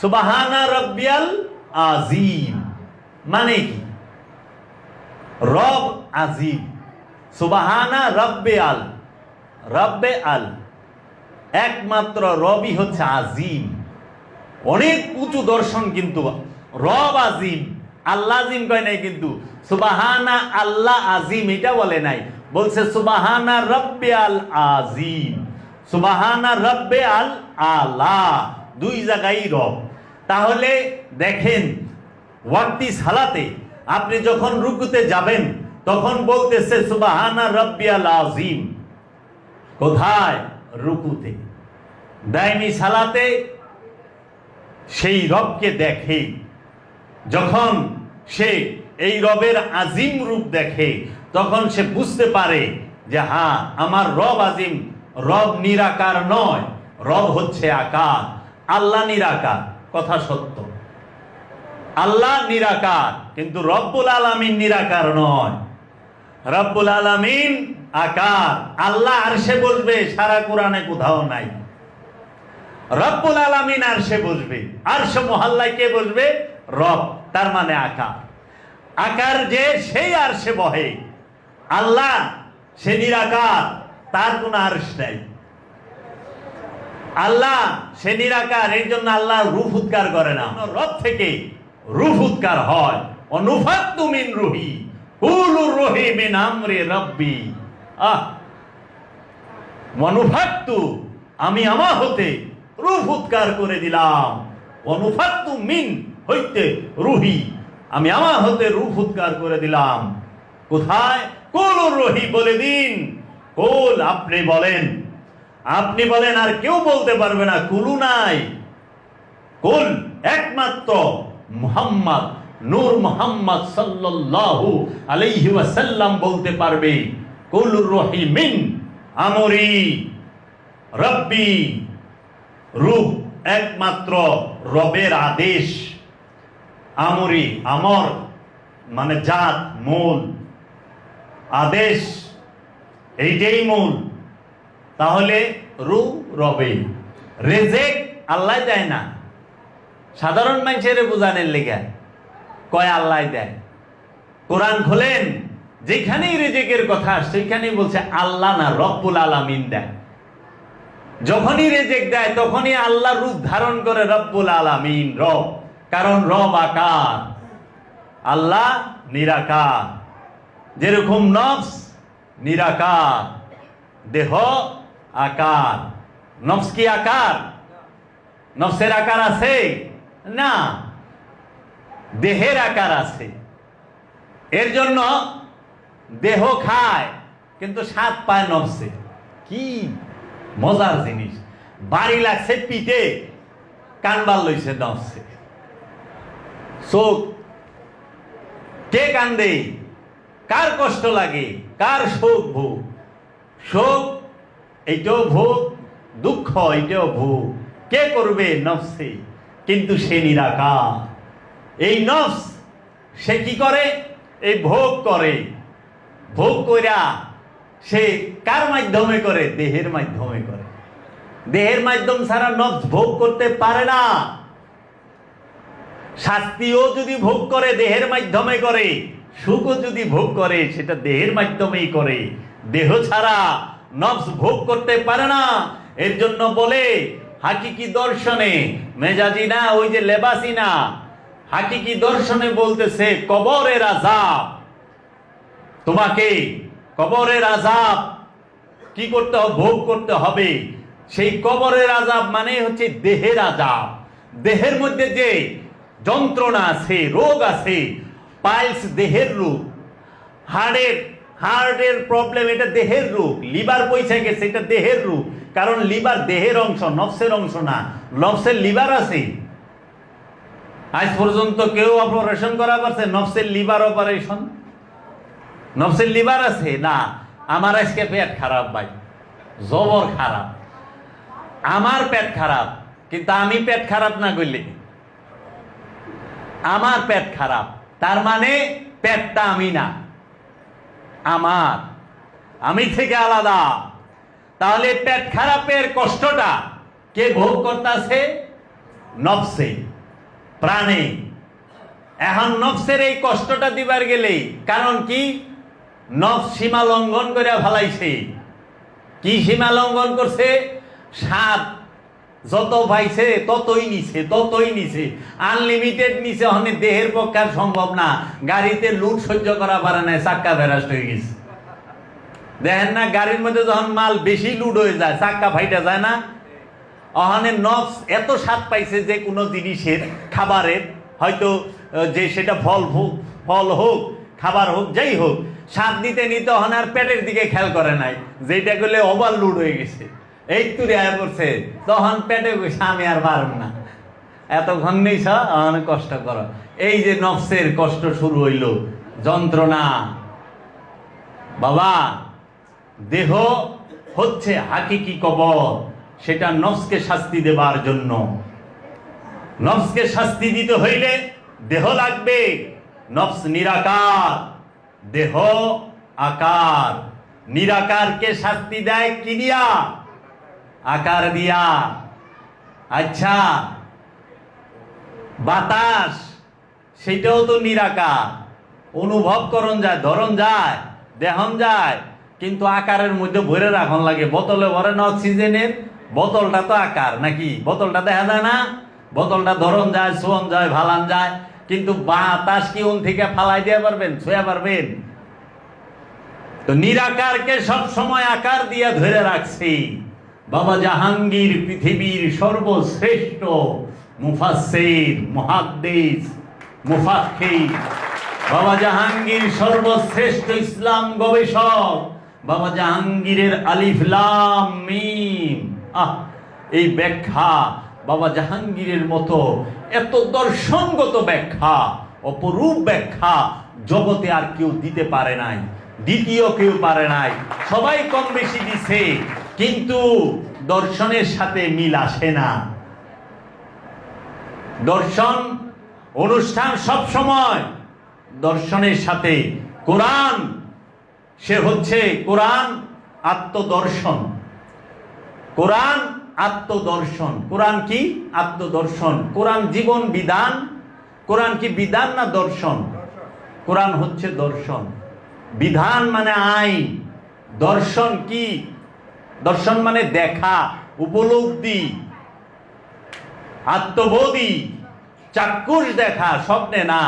সুবাহানা রব্বিয়াল আজিম মানে কি? রব আজিম সুবাহানা রব্বে আল রব্বে আল একমাত্র রবই হচ্ছে আজিম অনেক উঁচু দর্শন কিন্তু রব আজিম আল্লাহ আজিম কয় নাই কিন্তু সুবাহানা আল্লাহ আজিম এটা বলে নাই। বলছে সুবাহানা রব্বে আল আজিম সুবাহানা রব্বে আল আলা। দুই জায়গায় রব। তাহলে দেখেন, ওয়াক্তি সালাতে আপনি যখন রুকুতে যাবেন, তখন বলতেছে, সুবাহানা রব্বি আল আজিম কোথায়? রুকুতে। দাইমি সালাতে সেই রবকে দেখে। যখন সে এই রবের আজিম রূপ দেখে, তখন সে বুঝতে পারে যে হ্যাঁ আমার রব আজিম রব নিরাকার নয়, রব হচ্ছে আকার। আল্লাহ নিরাকার, কথা সত্য। আল্লাহ নিরাকার, কিন্তু রব্বুল আলামিন নিরাকার নয়। রব্বুল আলামিন আকার, আল্লাহ আরশে বসবে, সারা কোরআনে কোথাও নাই। রব্বুল আলামিন আরশে বসবে আরশে মহল্লায় কে বসবে? রব, তার মানে আকার। আকার যে, সেই আরশে বহে। আল্লাহ, সে নিরাকার, তার কোন আরশ নাই। আল্লাহ, সে নিরাকার, এই জন্য আল্লাহ রূপ উৎকার করে না। রব থেকে রূপ উৎকার হয়। অনুফাত্তু মিন রুহি কুলুর রহি মিন আমরে রব্বি। আহ! অনুফাত্তু, আমি আমার হতে রূপ উৎকার করে দিলাম। অনুফাত্তু মিন হইতে রুহি, আমি আমার হতে রূপ উৎকার করে দিলাম। কোথায়? কুলুর রহি বলে দিন। কুল, আপনি বলেন। আপনি বলেন, আর কেউ বলতে পারবে না, কুলু নাই। কুল একমাত্র মুহাম্মদ, নূর মুহাম্মদ সাল্লাল্লাহু আলাইহি ওয়াসাল্লাম বলতে পারবে, কুলুর রহিমিন আমরি, রব্বি। রূপ একমাত্র রবের আদেশ, আমরি, আমর মানে জাত, মূল। আদেশ, এইটাই মূল। তাহলে রু রবে। রেজেক আল্লাহ দেয় না। সাধারণ মানুষের বোঝানের লেগে কয় আল্লাহ দেয়। কোরআন খোলেন, যেখানেই রেজেকের কথা সেখানেই বলছে, আল্লাহ না রব্বুল আলামিন দেয়। যখনই রেজেক দেয়, তখনই আল্লাহ রূপ ধারণ করে, রব্বুল আলামিন, রব। কারণ রব আকার, আল্লাহ নিরাকার। যেরকম নফস নিরাকার, দেহ আকার। নফস কি আকার? নফসের আকার আছে? না। দেহের আকার আছে। এর জন্য দেহ খায়, কিন্তু স্বাদ পায় নফসে। কি মজার জিনিস। বাড়ি লাগছে পিঠে কানবার লইছে নফসে। চোখ, কে কান্দে? কার কষ্ট লাগে? কার শোক ভোগ? শোক এইটাও ভোগ, দুঃখ এইটাও ভোগ। কে করবে নফসে? কিন্তু সে নিরাকার। এই নফস, সে কি করে? এই ভোগ করে। ভোগ কইরা সে কার মাধ্যমে করে? দেহের মাধ্যমে করে। দেহের মাধ্যম ছাড়া নফস ভোগ করতে পারে না। শাস্তিও যদি ভোগ করে, দেহের মাধ্যমে করে, সুখও যদি ভোগ করে, সেটা দেহের মাধ্যমেই করে। দেহ ছাড়া নফস ভোগ করতে পারে না। এর জন্য বলে, হাকিকি দর্শনে, মেজাজি না, ওই যে লেবাসি না। হাকিকি দর্শনে বলতেছে, কবরের আজাব তোমাকে কবরের আজাব কি করতে হবে? ভোগ করতে হবে। সেই কবরের আজাব মানে হচ্ছে দেহের আজাব দেহের মধ্যে যে যন্ত্রণা আছে, রোগ আছে, পাইলস দেহের রোগ হার্টের হার্টের প্রবলেম, এটা দেহের রোগ। লিভার পয়সা গেছে, এটা দেহের রোগ। কারণ লিভার দেহের অংশ, নফসের অংশ না। নফসের লিভার আছে। আজ পর্যন্ত কেউ অপারেশন করা পারছে, নফসের লিভার অপারেশন নফসের লিভার আছে? না। আমার আজকে পেট খারাপ ভাই। জবর খারাপ। আমার পেট খারাপ, কিন্তু আমি পেট খারাপ না করলে? আমার পেট খারাপ। তার মানে পেটটা আমি না। আমার, আমি থেকে আলাদা। তাহলে পেট খারাপের কষ্টটা কে ভোগ করতেছে? নফসে, প্রাণে। এখন নফসের এই কষ্টটা দিবার গেলে কারণ কি? নফস সীমা লঙ্ঘন করে ফেলাইছে। কি সীমা লঙ্ঘন করছে? সাত যত পাইছে ততই নিছে ততই নিছে। আনলিমিটেড নিছে হনে দেহের পক্ষে সম্ভব না। গাড়িতে লুট সহ্য করা পারে না, চাক্কা বেরাস্ট হয়ে গেছে। দেখেন না, গাড়ির মধ্যে যখন মাল বেশি লুট হয়ে যায়, চাক্কা ফাইটা যায় না? অহানে নফস এত স্বাদ পাইছে যে কোনো জিনিসের, খাবারের, হয়তো যে সেটা ফল হোক ফল হোক, খাবার হোক, যাই হোক, স্বাদ নিতে নিতে অহনে আর পেটের দিকে খেয়াল করে নাই যেটা করলে ওভারলোড হয়ে গেছে। এই তুই আয় করছে তখন পেটে কইছে আমি আর পারব না। এতক্ষণ নেই অনেক কষ্ট করো। এই যে নফসের কষ্ট শুরু হইল, যন্ত্রণা। বাবা, দেহ হচ্ছে হাকিকি কবর, সেটা নফসকে শাস্তি দেবার জন্য। নফসকে শাস্তি দিতে হইলে দেহ লাগবে, নফস নিরাকার, দেহ আকার। নিরাকারকে শাস্তি দেয় কি দিয়া? আকার দিয়া। আচ্ছা বাতাস সেটাও তো নিরাকার। অনুভব করন যায় ধরন যায়, দেহন যায়, কিন্তু আকারের মধ্যে ভরে রাখন লাগে। বোতলে ভরে না অক্সিজেনের? বোতলটা তো আকার নাকি? বোতলটা দেখা যায় না? বোতলটা ধরন যায় শোয়ন যায়, ভালান যায়, কিন্তু বাতাস কি উন থেকে ফালাই দিয়ে পারবেন, ছুঁয়া পারবেন? তো নিরাকারকে সব সময় আকার দিয়ে ধরে রাখছি। বাবা জাহাঙ্গীর পৃথিবীর সর্বশ্রেষ্ঠ মুফাসসির মহাদ্দেশ মুফাক্কির। বাবা জাহাঙ্গীর সর্বশ্রেষ্ঠ ইসলাম গবেষক। বাবা জাহাঙ্গীরের আলিফ, লাম, মিম। আহ, এই ব্যাখ্যা বাবা জাহাঙ্গীরের মতো এত দর্শনগত ব্যাখ্যা, অপরূপ ব্যাখ্যা জগতে আর কেউ দিতে পারে নাই, দ্বিতীয় কেউ পারে নাই। সবাই কম বেশি দিছে। কিন্তু দর্শনের সাথে মিল আসে না। দর্শন, অনুষ্ঠান সব সময় দর্শনের সাথে। কোরআন, সে হচ্ছে কোরআন আত্মদর্শন। কোরআন আত্মদর্শন। কোরআন কি? আত্মদর্শন। কোরআন জীবন বিধান। কোরআন কি বিধান না দর্শন? কোরআন হচ্ছে দর্শন। বিধান মানে আইন। দর্শন কি? দর্শন মানে দেখা উপলব্ধি আত্মবোধী চাক্ষুষ দেখা স্বপ্নে না।